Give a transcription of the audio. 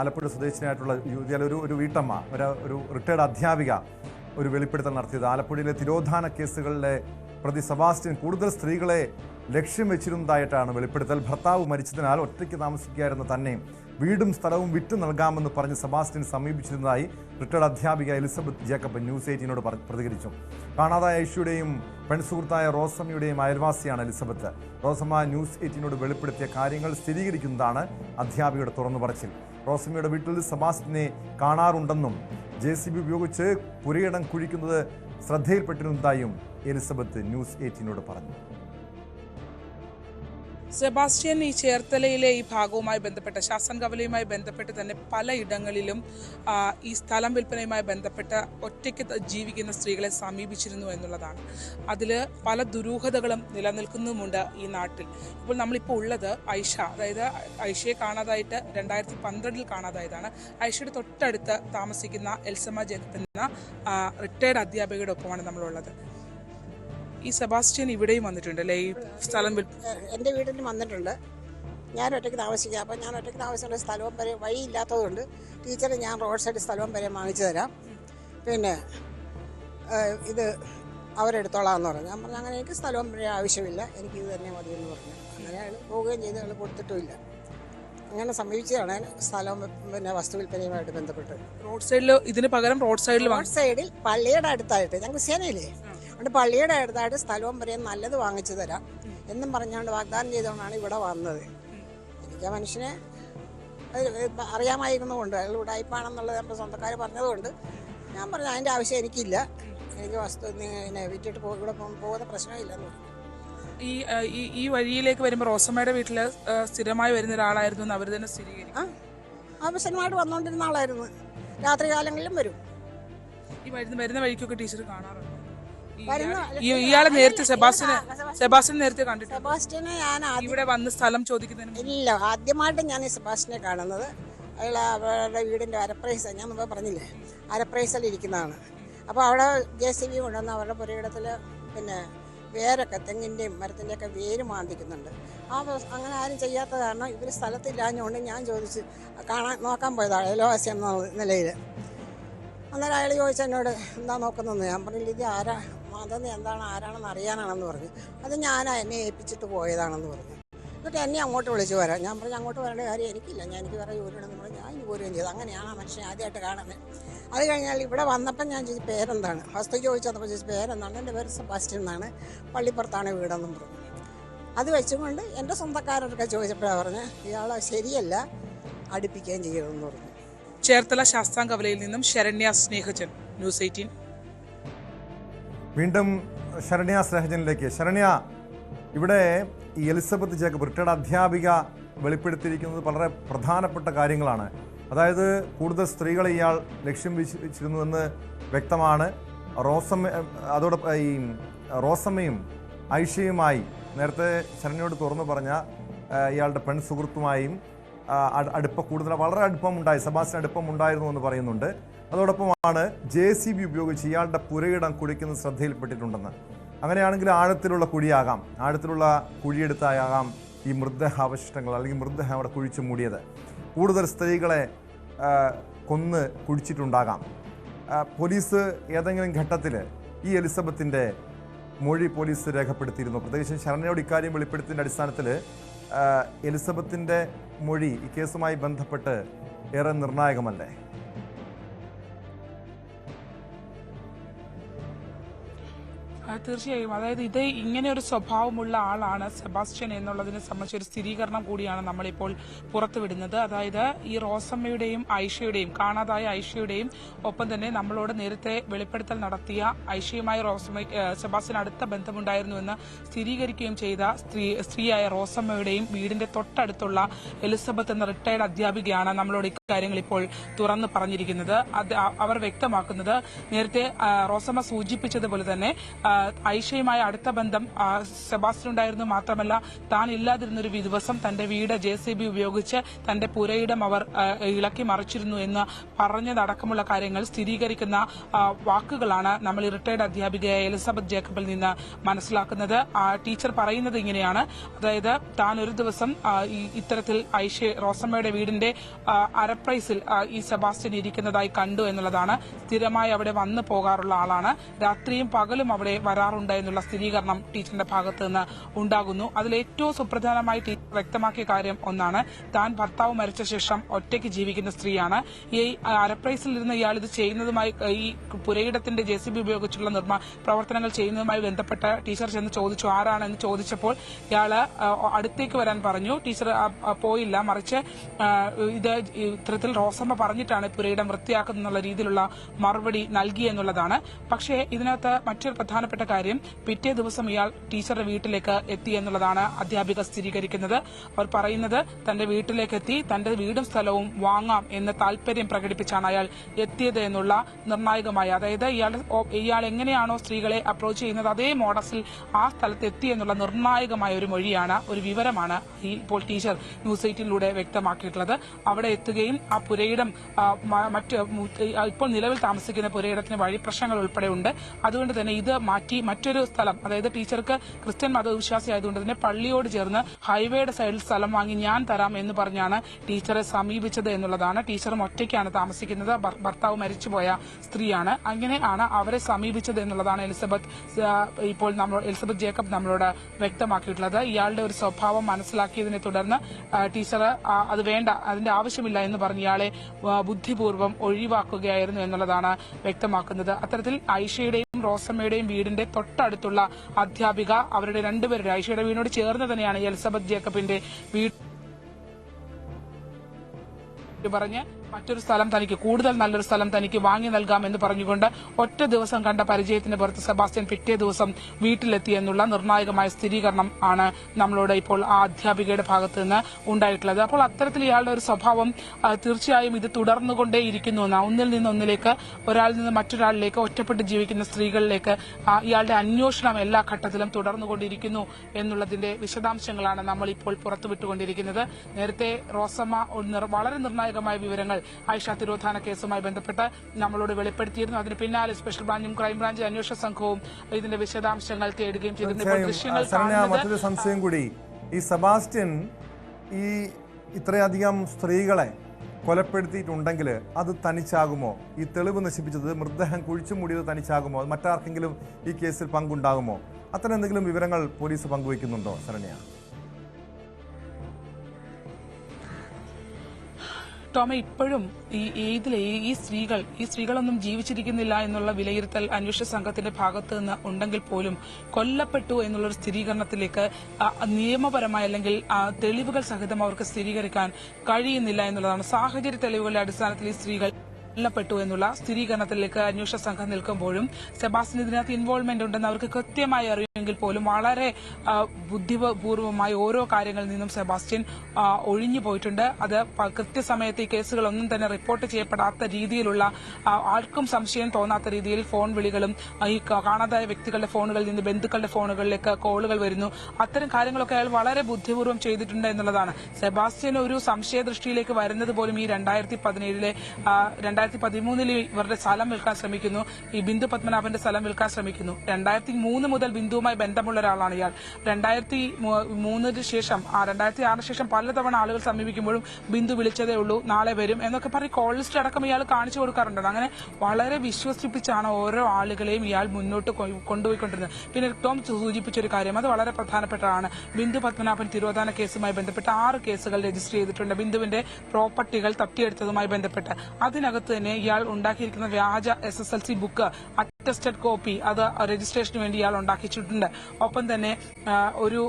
ആലപ്പുഴ സ്വദേശിനിയായിട്ടുള്ള യുവതി ഒരു ഒരു വീട്ടമ്മ ഒരു ഒരു റിട്ടയർഡ് അധ്യാപിക ഒരു വെളിപ്പെടുത്തൽ നടത്തിയത്. ആലപ്പുഴയിലെ തിരോധാന കേസുകളിലെ പ്രതി സെബാസ്റ്റ്യൻ കൂടുതൽ സ്ത്രീകളെ ലക്ഷ്യം വെച്ചിരുന്നതായിട്ടാണ് വെളിപ്പെടുത്തൽ. ഭർത്താവ് മരിച്ചതിനാൽ ഒറ്റയ്ക്ക് താമസിക്കുകയായിരുന്ന തന്നെ വീടും സ്ഥലവും വിറ്റു നൽകാമെന്ന് പറഞ്ഞ് സെബാസ്റ്റ്യൻ സമീപിച്ചിരുന്നതായി റിട്ടയർഡ് അധ്യാപിക എലിസബത്ത് ജേക്കബ് ന്യൂസ് എയ്റ്റീനോട് പ്രതികരിച്ചു. കാണാതായ ഐഷയുടെയും പെൺസുഹൃത്തായ റോസമ്മയുടെയും അയൽവാസിയാണ് എലിസബത്ത്. റോസമ്മ ന്യൂസ് എയ്റ്റീനോട് വെളിപ്പെടുത്തിയ കാര്യങ്ങൾ സ്ഥിരീകരിക്കുന്നതാണ് അധ്യാപികയുടെ തുറന്നു പറച്ചിൽ. റോസമ്മയുടെ വീട്ടിൽ സെബാസ്റ്റിനെ കാണാറുണ്ടെന്നും ജെ സി ബി ഉപയോഗിച്ച് പുരയിടം കുഴിക്കുന്നത് ശ്രദ്ധയിൽപ്പെട്ടിരുന്നതായും എലിസബത്ത് ന്യൂസ് എയ്റ്റീനോട് പറഞ്ഞു. സെബാസ്റ്റ്യൻ ഈ ചേർത്തലയിലെ ഈ ഭാഗവുമായി ബന്ധപ്പെട്ട ശാസൻ കവലയുമായി ബന്ധപ്പെട്ട് തന്നെ പലയിടങ്ങളിലും ഈ സ്ഥലം വിൽപ്പനയുമായി ബന്ധപ്പെട്ട ഒറ്റയ്ക്ക് ജീവിക്കുന്ന സ്ത്രീകളെ സമീപിച്ചിരുന്നു എന്നുള്ളതാണ്. അതിൽ പല ദുരൂഹതകളും നിലനിൽക്കുന്നുമുണ്ട് ഈ നാട്ടിൽ. ഇപ്പോൾ നമ്മളിപ്പോൾ ഉള്ളത് ഐഷ. അതായത് ഐഷയെ കാണാതായിട്ട് രണ്ടായിരത്തി പന്ത്രണ്ടിൽ കാണാതായതാണ്. ഐഷയുടെ തൊട്ടടുത്ത് താമസിക്കുന്ന എൽസമ്മ ജേക്കബ് എന്ന റിട്ടയർഡ് അധ്യാപികയുടെ ഒപ്പമാണ് നമ്മളുള്ളത്. ഈ സെബാസ്റ്റ്യൻ ഇവിടെയും വന്നിട്ടുണ്ട് അല്ലേ? ഈ സ്ഥലം എന്റെ എന്റെ വീട്ടിൽ വന്നിട്ടുണ്ട്. ഞാൻ ഒറ്റയ്ക്ക് താമസിക്കുക അപ്പോൾ ഞാൻ ഒറ്റയ്ക്ക് താമസിക്കുന്ന സ്ഥലവും വരെ വഴിയില്ലാത്തതുകൊണ്ട് ടീച്ചറെ ഞാൻ റോഡ് സൈഡ് സ്ഥലവും വരെ വാങ്ങിച്ചു തരാം. പിന്നെ ഇത് അവരെടുത്തോളാന്ന് പറഞ്ഞു. ഞാൻ പറഞ്ഞു അങ്ങനെ എനിക്ക് സ്ഥലവും വരെ ആവശ്യമില്ല. എനിക്ക് ഇത് തന്നെ മതി എന്ന് പറഞ്ഞു. അങ്ങനെ അയാൾ പോവുകയും ചെയ്ത്. അയാൾ കൊടുത്തിട്ടുമില്ല. അങ്ങനെ സമീപിച്ചതാണ് സ്ഥലവും പിന്നെ വസ്തു വിൽപ്പനയുമായിട്ട് ബന്ധപ്പെട്ട്. റോഡ് സൈഡിൽ ഇതിന് പകരം റോഡ് സൈഡിൽ റോഡ് സൈഡിൽ പള്ളിയുടെ അടുത്തായിട്ട്. ഞങ്ങൾ സേനയില്ലേ അതുകൊണ്ട് പള്ളിയുടെ അടുത്തായിട്ട് സ്ഥലവും പറയും നല്ലത് വാങ്ങിച്ചു തരാം എന്നും പറഞ്ഞുകൊണ്ട് വാഗ്ദാനം ചെയ്തുകൊണ്ടാണ് ഇവിടെ വന്നത്. എനിക്ക് ആ മനുഷ്യനെ അറിയാമായിരുന്നതുകൊണ്ട് അയാൾ ഉടായ്പാണെന്നുള്ളത് നമ്മുടെ സ്വന്തക്കാർ പറഞ്ഞതുകൊണ്ട് ഞാൻ പറഞ്ഞു അതിന്റെ ആവശ്യം എനിക്കില്ല. എനിക്ക് വസ്തു പിന്നെ വിറ്റിട്ട് പോകും ഇവിടെ പോകുന്ന പ്രശ്നമില്ലെന്ന് ഈ ഈ ഈ വഴിയിലേക്ക് വരുമ്പോൾ റോസമ്മയുടെ വീട്ടിൽ സ്ഥിരമായി വരുന്ന ഒരാളായിരുന്നു എന്ന് അവർ തന്നെ സ്ഥിരീകരിക്കും. ആ ആവശ്യമായിട്ട് വന്നുകൊണ്ടിരുന്ന ആളായിരുന്നു. രാത്രി കാലങ്ങളിലും വരും. ഈ വരുന്ന വരുന്ന വഴിക്കൊക്കെ ടീച്ചർ കാണാറുണ്ട്? ഇയാളെ- നേരത്തെ സെബാസ്റ്റിനെ സെബാസ്റ്റിനെ നേരത്തെ കണ്ടിട്ടുണ്ട്? സെബാസ്റ്റ്യനെ ഞാൻ ആദ്യം ഇവിടെ വന്ന് സ്ഥലം ചോദിക്കുന്നതിന് മുമ്പ്. ഇല്ല ആദ്യമായിട്ട് ഞാൻ ഈ സെബാസ്റ്റിനെ കാണുന്നത്. അയാൾ അവരുടെ വീടിന്റെ അരപ്രൈസ ഞാൻ മുമ്പ് പറഞ്ഞില്ലേ അരപ്രൈസിൽ ഇരിക്കുന്നതാണ്. അപ്പോൾ അവിടെ ജെ സി ബി കൊണ്ടുവന്ന് അവരുടെ പുരയിടത്തിൽ പിന്നെ വേരൊക്കെ തെങ്ങിന്റെയും മരത്തിന്റെയൊക്കെ വേര് മാന്തിക്കുന്നുണ്ട്. ആ ദിവസം അങ്ങനെ ആരും ചെയ്യാത്ത കാരണം ഇവർ സ്ഥലത്തില്ലാഞ്ഞുകൊണ്ട് ഞാൻ ചോദിച്ച് കാണാൻ നോക്കാൻ പോയതാണ് അയലോവാസി എന്ന നിലയിൽ അന്നേരം അയാൾ ചോദിച്ചു എന്നോട് എന്താ നോക്കുന്നതെന്ന്? ഞാൻ പറഞ്ഞില്ല ഇത് ആരാ? മതം എന്താണ് ആരാണെന്ന് അറിയാനാണെന്ന് പറഞ്ഞു. അത് ഞാനാ എന്നെ ഏൽപ്പിച്ചിട്ട് പോയതാണെന്ന് പറഞ്ഞു. എന്നിട്ട് എന്നെ അങ്ങോട്ട് വിളിച്ചു വരാം ഞാൻ പറഞ്ഞു അങ്ങോട്ട് വരേണ്ട കാര്യം എനിക്കില്ല. ഞാൻ എനിക്ക് വേറെ ജോലിയുണ്ടെന്ന് പറഞ്ഞു. ഞാൻ പോരുകയും ചെയ്തു. അങ്ങനെയാണ് ആ മനുഷ്യനെ ആദ്യമായിട്ട് കാണുന്നത്. അത് കഴിഞ്ഞാൽ ഇവിടെ വന്നപ്പം ഞാൻ ചോദിച്ചു പേരെന്താണ്? ഫസ്റ്റ് ചോദിച്ചപ്പോൾ ചോദിച്ചു പേരെന്താണ്? എന്റെ പേര് സെബാസ്റ്റ്യൻ എന്നാണ്. പള്ളിപ്പുറത്താണ് വീടെന്നും പറഞ്ഞു. അത് വെച്ചുകൊണ്ട് എന്റെ സ്വന്തക്കാരൊക്കെ ചോദിച്ചപ്പോഴാണ് പറഞ്ഞത് ഇയാളെ ശരിയല്ല അടുപ്പിക്കുകയും ചെയ്യണമെന്ന് പറഞ്ഞു. ചേർത്തല ശാസ്താംകവലയിൽ നിന്നും ശരണ്യ സ്നേഹജൻ ന്യൂസ് എയ്റ്റീൻ. വീണ്ടും ശരണ്യ സ്നേഹജനിലേക്ക്. ശരണ്യ ഇവിടെ ഈ എലിസബത്ത് ജേക്കബ് റിട്ടയർഡ് അധ്യാപിക വെളിപ്പെടുത്തിയിരിക്കുന്നത് വളരെ പ്രധാനപ്പെട്ട കാര്യങ്ങളാണ്. അതായത് കൂടുതൽ സ്ത്രീകളെ ഇയാൾ ലക്ഷ്യം വെച്ച് വെച്ചിരുന്നുവെന്ന് വ്യക്തമാണ്. റോസമ്മ അതോടൊപ്പം ഈ റോസമ്മയും ഐഷയുമായി നേരത്തെ ശരണ്യോട് തുറന്നു പറഞ്ഞ ഇയാളുടെ പെൺ സുഹൃത്തുമായും അടുപ്പ കൂടുതൽ വളരെ അടുപ്പമുണ്ടായി സെബാസ്റ്റ്യൻ അടുപ്പം ഉണ്ടായിരുന്നു എന്ന് പറയുന്നുണ്ട്. അതോടൊപ്പമാണ് ജെ സി ബി ഉപയോഗിച്ച് ഇയാളുടെ പുരയിടം കുഴിക്കുന്നത് ശ്രദ്ധയിൽപ്പെട്ടിട്ടുണ്ടെന്ന്. അങ്ങനെയാണെങ്കിൽ ആഴത്തിലുള്ള കുഴിയാകാം. ആഴത്തിലുള്ള കുഴിയെടുത്തായാകാം ഈ മൃതദേഹാവശിഷ്ടങ്ങൾ അല്ലെങ്കിൽ മൃതദേഹം അവിടെ കുഴിച്ചു മൂടിയത്. കൂടുതൽ സ്ത്രീകളെ കൊന്ന് കുഴിച്ചിട്ടുണ്ടാകാം. പോലീസ് ഏതെങ്കിലും ഘട്ടത്തിൽ ഈ എലിസബത്തിന്റെ മൊഴി പോലീസ് രേഖപ്പെടുത്തിയിരുന്നു. പ്രത്യേകിച്ച് ശരണയോട് ഇക്കാര്യം വെളിപ്പെടുത്തിയതിന്റെ അടിസ്ഥാനത്തിൽ എലിസബത്തിന്റെ മൊഴി ഈ കേസുമായി ബന്ധപ്പെട്ട് ഏറെ നിർണായകമല്ലേ? തീർച്ചയായും. അതായത് ഇത് ഇങ്ങനെ ഒരു സ്വഭാവമുള്ള ആളാണ് സെബാസ്റ്റ്യൻ എന്നുള്ളതിനെ സംബന്ധിച്ച് ഒരു സ്ഥിരീകരണം കൂടിയാണ് നമ്മളിപ്പോൾ പുറത്തുവിടുന്നത്. അതായത് ഈ റോസമ്മയുടെയും ഐഷയുടെയും കാണാതായ ഐഷയുടെയും ഒപ്പം തന്നെ നമ്മളോട് നേരത്തെ വെളിപ്പെടുത്തൽ നടത്തിയ ഐഷയുമായി റോസമ്മ സെബാസ്റ്റ്യൻ അടുത്ത ബന്ധമുണ്ടായിരുന്നുവെന്ന് സ്ഥിരീകരിക്കുകയും ചെയ്ത സ്ത്രീ സ്ത്രീയായ റോസമ്മയുടെയും വീടിന്റെ തൊട്ടടുത്തുള്ള എലിസബത്ത് എന്ന റിട്ടയർഡ് അധ്യാപികയാണ് നമ്മളോട് ഇക്കാര്യങ്ങൾ ഇപ്പോൾ തുറന്നു പറഞ്ഞിരിക്കുന്നത്. അവർ വ്യക്തമാക്കുന്നത്. നേരത്തെ റോസമ്മ സൂചിപ്പിച്ചതുപോലെ തന്നെ ഐഷയുമായി അടുത്ത ബന്ധം സെബാസ്റ്റ്യൻ ഉണ്ടായിരുന്നു മാത്രമല്ല താൻ ഇല്ലാതിരുന്നൊരു ദിവസം തന്റെ വീട് ജെ സി ബി ഉപയോഗിച്ച് തന്റെ പുരയിടം അവർ ഇളക്കി മറിച്ചിരുന്നു എന്ന് പറഞ്ഞതടക്കമുള്ള കാര്യങ്ങൾ സ്ഥിരീകരിക്കുന്ന വാക്കുകളാണ് നമ്മൾ റിട്ടയർഡ് അധ്യാപികയായ എലിസബത്ത് ജേക്കബിൽ നിന്ന് മനസ്സിലാക്കുന്നത്. ടീച്ചർ പറയുന്നത് ഇങ്ങനെയാണ്. അതായത് താൻ ഒരു ദിവസം ഇത്തരത്തിൽ ഐഷെ റോസമ്മയുടെ വീടിന്റെ അര അരപ്രൈസിൽ ആ, ഈ സെബാസ്റ്റ്യൻ ഇരിക്കുന്നതായി കണ്ടു എന്നുള്ളതാണ് സ്ഥിരമായി അവിടെ വന്നു പോകാറുള്ള ആളാണ്. രാത്രിയും പകലും അവിടെ വരാറുണ്ട് എന്നുള്ള സ്ഥിരീകരണം ടീച്ചറിന്റെ ഭാഗത്ത് നിന്ന് ഉണ്ടാകുന്നു. അതിൽ ഏറ്റവും സുപ്രധാനമായി ടീച്ചർ വ്യക്തമാക്കിയ കാര്യം ഒന്നാണ് താൻ ഭർത്താവ് മരിച്ച ശേഷം ഒറ്റയ്ക്ക് ജീവിക്കുന്ന സ്ത്രീയാണ്. ഈ അരപ്രൈസിൽ ഇരുന്ന് ഇയാൾ ഇത് ചെയ്യുന്നതുമായി ഈ പുരയിടത്തിന്റെ ജെ സി ബി ഉപയോഗിച്ചുള്ള നിർമ്മാണ പ്രവർത്തനങ്ങൾ ചെയ്യുന്നതുമായി ബന്ധപ്പെട്ട ടീച്ചർ ചെന്ന് ചോദിച്ചു ആരാണെന്ന്? ചോദിച്ചപ്പോൾ ഇയാൾ അടുത്തേക്ക് വരാൻ പറഞ്ഞു. ടീച്ചർ പോയില്ല. മറിച്ച് ഇത് ഇത്തരത്തിൽ റോസമ്മ പറഞ്ഞിട്ടാണ് പുരയിടം വൃത്തിയാക്കുന്നുള്ള രീതിയിലുള്ള മറുപടി നൽകി എന്നുള്ളതാണ്. പക്ഷേ ഇതിനകത്ത് മറ്റൊരു പ്രധാനപ്പെട്ട കാര്യം പിറ്റേ ദിവസം ഇയാൾ ടീച്ചറുടെ വീട്ടിലേക്ക് എത്തി എന്നുള്ളതാണ് അധ്യാപിക സ്ഥിരീകരിക്കുന്നത്. അവർ പറയുന്നത് തന്റെ വീട്ടിലേക്ക് എത്തി തന്റെ വീടും സ്ഥലവും വാങ്ങാം എന്ന് താല്പര്യം പ്രകടിപ്പിച്ചാണ് അയാൾ എത്തിയത് എന്നുള്ള നിർണായകമായ. അതായത് ഇയാൾ ഇയാൾ എങ്ങനെയാണോ സ്ത്രീകളെ അപ്രോച്ച് ചെയ്യുന്നത് അതേ മോഡസിൽ ആ സ്ഥലത്ത് എത്തി എന്നുള്ള നിർണായകമായ ഒരു മൊഴിയാണ് ഒരു വിവരമാണ് ഇപ്പോൾ ടീച്ചർ ന്യൂസ് എയ്റ്റിലൂടെ വ്യക്തമാക്കിയിട്ടുള്ളത്. അവിടെ എത്തുകയും ആ പുരയിടം മറ്റ് ഇപ്പോൾ നിലവിൽ താമസിക്കുന്ന പുരയിടത്തിന് വഴി പ്രശ്നങ്ങൾ ഉൾപ്പെടെ ഉണ്ട്. അതുകൊണ്ട് തന്നെ ഇത് മാറ്റി മറ്റൊരു സ്ഥലം അതായത് ടീച്ചർക്ക് ക്രിസ്ത്യൻ മതവിശ്വാസി ആയതുകൊണ്ട് തന്നെ പള്ളിയോട് ചേർന്ന് ഹൈവേയുടെ സൈഡിൽ സ്ഥലം വാങ്ങി ഞാൻ തരാം എന്ന് പറഞ്ഞാണ് ടീച്ചറെ സമീപിച്ചത് എന്നുള്ളതാണ്. ടീച്ചറും ഒറ്റയ്ക്കാണ് താമസിക്കുന്നത്. ഭർത്താവ് മരിച്ചുപോയ സ്ത്രീയാണ്. അങ്ങനെയാണ് അവരെ സമീപിച്ചത് എന്നുള്ളതാണ് എലിസബത്ത് ഇപ്പോൾ നമ്മൾ എലിസബത്ത് ജേക്കബ് നമ്മളോട് വ്യക്തമാക്കിയിട്ടുള്ളത്. ഇയാളുടെ ഒരു സ്വഭാവം മനസ്സിലാക്കിയതിനെ തുടർന്ന് ടീച്ചർ അത് വേണ്ട അതിന്റെ ആവശ്യമില്ല എന്ന് പറഞ്ഞ് ഇയാളെ ആ, ബുദ്ധിപൂർവം ഒഴിവാക്കുകയായിരുന്നു എന്നുള്ളതാണ് വ്യക്തമാക്കുന്നത്. അത്തരത്തിൽ ഐഷയുടെയും റോസമ്മയുടെയും വീടിന്റെ തൊട്ടടുത്തുള്ള അധ്യാപിക അവരുടെ രണ്ടുപേരുടെ ഐഷയുടെ വീടിനോട് ചേർന്ന് തന്നെയാണ് എലിസബത്ത് ജേക്കബിന്റെ വീട് പറഞ്ഞ് മറ്റൊരു സ്ഥലം തനിക്ക് കൂടുതൽ നല്ലൊരു സ്ഥലം തനിക്ക് വാങ്ങി നൽകാം എന്ന് പറഞ്ഞുകൊണ്ട് ഒറ്റ ദിവസം കണ്ട പരിചയത്തിന് പുറത്ത് സെബാസ്റ്റ്യൻ പിറ്റേ ദിവസം വീട്ടിലെത്തി എന്നുള്ള നിർണായകമായ സ്ഥിരീകരണം ആണ് നമ്മളോട് ഇപ്പോൾ ആ അധ്യാപികയുടെ ഭാഗത്ത് നിന്ന് ഉണ്ടായിട്ടുള്ളത്. അപ്പോൾ അത്തരത്തിൽ ഇയാളുടെ ഒരു സ്വഭാവം തീർച്ചയായും ഇത് തുടർന്നുകൊണ്ടേയിരിക്കുന്നു എന്നാണ് ഒന്നിൽ നിന്ന് ഒന്നിലേക്ക് ഒരാളിൽ നിന്ന് മറ്റൊരാളിലേക്ക് ഒറ്റപ്പെട്ട് ജീവിക്കുന്ന സ്ത്രീകളിലേക്ക് ഇയാളുടെ അന്വേഷണം എല്ലാ ഘട്ടത്തിലും തുടർന്നുകൊണ്ടിരിക്കുന്നു എന്നുള്ളതിന്റെ വിശദാംശങ്ങളാണ് നമ്മൾ ഇപ്പോൾ പുറത്തുവിട്ടുകൊണ്ടിരിക്കുന്നത്. നേരത്തെ റോസമ്മ വളരെ നിർണായകമായ വിവരങ്ങൾ ആയിഷ തിരോധാന കേസുമായി ബന്ധപ്പെട്ട് നമ്മളോട് വെളിപ്പെടുത്തിയിരുന്നു. അതിന് പിന്നാലെ സ്പെഷ്യൽ ബ്രാഞ്ചും ക്രൈംബ്രാഞ്ച് അന്വേഷണ സംഘവും ഇതിന്റെ വിശദാംശങ്ങൾ തേടുകയും ചെയ്തിരുന്നു. മറ്റൊരു സംശയം കൂടി. ഈ സെബാസ്റ്റ്യൻ ഈ ഇത്രയധികം സ്ത്രീകളെ കൊലപ്പെടുത്തിയിട്ടുണ്ടെങ്കിൽ അത് തനിച്ചാകുമോ? ഈ തെളിവ് നശിപ്പിച്ചത് മൃതദേഹം കുഴിച്ചു മൂടിയത് തനിച്ചാകുമോ? മറ്റാർക്കെങ്കിലും ഈ കേസിൽ പങ്കുണ്ടാകുമോ? അത്തരം എന്തെങ്കിലും വിവരങ്ങൾ പോലീസ് പങ്കുവയ്ക്കുന്നുണ്ടോ ശരണ്യ ടോമ ഇപ്പോഴും ഈ ഏതിലെ ഈ സ്ത്രീകൾ ഈ സ്ത്രീകളൊന്നും ജീവിച്ചിരിക്കുന്നില്ല എന്നുള്ള വിലയിരുത്തൽ അന്വേഷണ സംഘത്തിന്റെ ഭാഗത്ത് നിന്ന് ഉണ്ടെങ്കിൽ പോലും കൊല്ലപ്പെട്ടു എന്നുള്ളൊരു സ്ഥിരീകരണത്തിലേക്ക് നിയമപരമായ അല്ലെങ്കിൽ തെളിവുകൾ സഹിതം അവർക്ക് സ്ഥിരീകരിക്കാൻ കഴിയുന്നില്ല എന്നുള്ളതാണ് സാഹചര്യ തെളിവുകളുടെ അടിസ്ഥാനത്തിൽ ഈ സ്ത്രീകൾ കൊല്ലപ്പെട്ടു എന്നുള്ള സ്ഥിരീകരണത്തിലേക്ക് അന്വേഷണ സംഘം നിൽക്കുമ്പോഴും സെബാസ്റ്റിന് ഇതിനകത്ത് ഇൻവോൾവ്മെന്റ് ഉണ്ടെന്ന് അവർക്ക് കൃത്യമായി അറിയുമെങ്കിൽ പോലും വളരെ ബുദ്ധിപൂർവമായി ഓരോ കാര്യങ്ങളിൽ നിന്നും സെബാസ്റ്റ്യൻ ഒഴിഞ്ഞു പോയിട്ടുണ്ട്. അത് കൃത്യസമയത്ത് ഈ കേസുകളൊന്നും തന്നെ റിപ്പോർട്ട് ചെയ്യപ്പെടാത്ത രീതിയിലുള്ള ആർക്കും സംശയം തോന്നാത്ത രീതിയിൽ ഫോൺ വിളികളും ഈ കാണാതായ വ്യക്തികളുടെ ഫോണുകളിൽ നിന്ന് ബന്ധുക്കളുടെ ഫോണുകളിലേക്ക് കോളുകൾ വരുന്നു. അത്തരം കാര്യങ്ങളൊക്കെ അയാൾ വളരെ ബുദ്ധിപൂർവം ചെയ്തിട്ടുണ്ട് എന്നുള്ളതാണ്. സെബാസ്റ്റ്യൻ ഒരു സംശയ ദൃഷ്ടിയിലേക്ക് വരുന്നത് പോലും ഈ രണ്ടായിരത്തി പതിനേഴിലെ രണ്ടായിരത്തി പതിമൂന്നിൽ ഇവരുടെ സ്ഥലം വിൽക്കാൻ ശ്രമിക്കുന്നു. ഈ ബിന്ദു പത്മനാഭന്റെ സ്ഥലം വിൽക്കാൻ ശ്രമിക്കുന്നു. രണ്ടായിരത്തി മൂന്ന് മുതൽ ബിന്ദുവുമായി ബന്ധമുള്ള ഒരാളാണ് ഇയാൾ. രണ്ടായിരത്തി മൂന്നിന് ശേഷം ആ രണ്ടായിരത്തി ആറിന് ശേഷം പലതവണ ആളുകൾ സമീപിക്കുമ്പോഴും ബിന്ദു വിളിച്ചതേ ഉള്ളൂ നാളെ വരും എന്നൊക്കെ പറഞ്ഞ് കോൾ ലിസ്റ്റ് അടക്കം ഇയാൾ കാണിച്ചു കൊടുക്കാറുണ്ട്. അങ്ങനെ വളരെ വിശ്വസിപ്പിച്ചാണ് ഓരോ ആളുകളെയും ഇയാൾ മുന്നോട്ട് കൊണ്ടുപോയിക്കൊണ്ടിരുന്നത്. പിന്നെ ടോം സൂചിപ്പിച്ച ഒരു കാര്യം അത് വളരെ പ്രധാനപ്പെട്ടതാണ്. ബിന്ദു പത്മനാഭൻ തിരോധാന കേസുമായി ബന്ധപ്പെട്ട് ആറ് കേസുകൾ രജിസ്റ്റർ ചെയ്തിട്ടുണ്ട്. ബിന്ദുവിന്റെ പ്രോപ്പർട്ടികൾ തട്ടിയെടുത്തതുമായി ബന്ധപ്പെട്ട്. അതിനകത്ത് തന്നെ ഇയാൾ ഉണ്ടാക്കിയിരിക്കുന്ന വ്യാജ S S L C book attested copy അത് രജിസ്ട്രേഷന് വേണ്ടി ഇയാൾ ഉണ്ടാക്കിയിട്ടുണ്ട് ഒപ്പം തന്നെ ഒരു